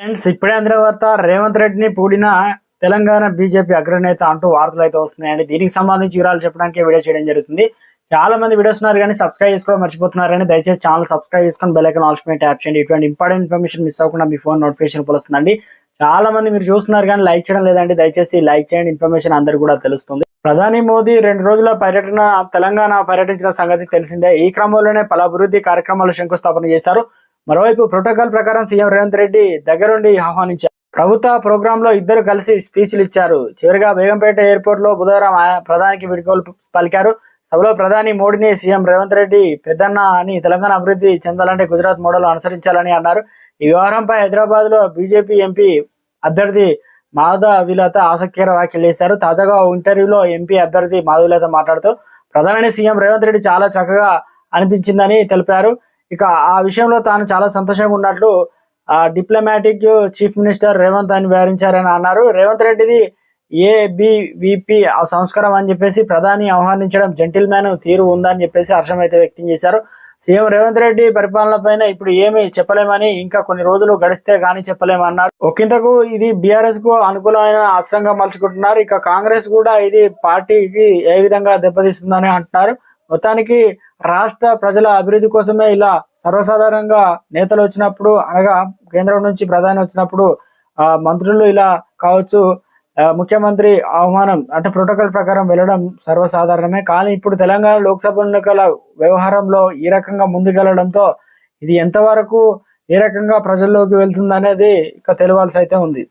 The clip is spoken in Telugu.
ఫ్రెండ్స్ ఇప్పుడే అందిన వార్త రేవంత్ రెడ్డిని పూడిన తెలంగాణ బీజేపీ అగ్రనేత అంటూ వార్తలు అయితే వస్తున్నాయండి. దీనికి సంబంధించి వివరాలు చెప్పడానికి వీడియో చేయడం జరుగుతుంది. చాలా మంది వీడియోస్ ఉన్నారు కానీ సబ్స్క్రైబ్ చేసుకోవడం మర్చిపోతున్నారని దయచేసి ఛానల్ సబ్స్క్రైబ్ చేసుకొని బెల్లైకన్ ఐకాన్ ఆల్స్ ట్యాప్ చేయండి. ఇటువంటి ఇంపార్టెంట్ ఇన్ఫర్మేషన్ మిస్ అవ్వకుండా మీ ఫోన్ నోటిఫికేషన్ వస్తుందండి. చాలా మంది మీరు చూస్తున్నారు కానీ లైక్ చేయడం లేదండి. దయచేసి లైక్ చేయండి. ఇన్ఫర్మేషన్ అందరు కూడా తెలుస్తుంది. ప్రధాని మోదీ రెండు రోజుల పర్యటన తెలంగాణ పర్యటించిన సంగతి తెలిసిందే. ఈ క్రమంలోనే పలు అభివృద్ధి కార్యక్రమాలు శంకుస్థాపన చేశారు. మరోవైపు ప్రోటోకాల్ ప్రకారం సీఎం రేవంత్ రెడ్డి దగ్గరుండి ఆహ్వానించారు. ప్రభుత్వ ప్రోగ్రామ్లో ఇద్దరు కలిసి స్పీచ్లు ఇచ్చారు. చివరిగా బేగంపేట ఎయిర్పోర్ట్లో బుధవారం ప్రధానికి వీడ్కోలు పలికారు. సభలో ప్రధాని మోడీని సీఎం రేవంత్ రెడ్డి పెద్దన్న అని తెలంగాణ అభివృద్ధి చెందాలంటే గుజరాత్ మోడల్ అనుసరించాలని అన్నారు. ఈ వ్యవహారంపై హైదరాబాద్లో బీజేపీ ఎంపీ అభ్యర్థి మాధవిలత ఆసక్తికర వ్యాఖ్యలు చేశారు. తాజాగా ఇంటర్వ్యూలో ఎంపీ అభ్యర్థి మాధవిలత మాట్లాడుతూ ప్రధాని సీఎం రేవంత్ రెడ్డి చాలా చక్కగా అనిపించిందని తెలిపారు. ఇక ఆ విషయంలో తాను చాలా సంతోషంగా ఉన్నట్లు ఆ డిప్లొమాటిక్ చీఫ్ మినిస్టర్ రేవంత్ అని వివరించారని అన్నారు. రేవంత్ రెడ్డిది ఏబివిపి ఆ సంస్కారం అని చెప్పేసి ప్రధాని ఆహ్వానించడం జెంటిల్ మ్యాన్ తీరు ఉందని చెప్పేసి హర్షం అయితే వ్యక్తం చేశారు. సీఎం రేవంత్ రెడ్డి పరిపాలన పైన ఇప్పుడు ఏమి చెప్పలేమని ఇంకా కొన్ని రోజులు గడిస్తే కానీ చెప్పలేమన్నారు. ఒకంతకు ఇది బీఆర్ఎస్కు అనుకూలమైన అస్త్రంగా మలుచుకుంటున్నారు. ఇక కాంగ్రెస్ కూడా ఇది పార్టీకి ఏ విధంగా దెబ్బతీస్తుందని అంటున్నారు. మొత్తానికి రాష్ట్ర ప్రజల అభివృద్ధి కోసమే ఇలా సర్వసాధారణంగా నేతలు వచ్చినప్పుడు అనగా కేంద్రం నుంచి ప్రధాని వచ్చినప్పుడు ఆ మంత్రులు ఇలా కావచ్చు ముఖ్యమంత్రి ఆహ్వానం అంటే ప్రోటోకాల్ ప్రకారం వెళ్ళడం సర్వసాధారణమే. కానీ ఇప్పుడు తెలంగాణ లోక్సభ ఎన్నికల వ్యవహారంలో ఈ రకంగా ముందుకెళ్ళడంతో ఇది ఎంతవరకు ఏ రకంగా ప్రజల్లోకి వెళ్తుంది అనేది ఇక తెలియాల్సి అయితే ఉంది.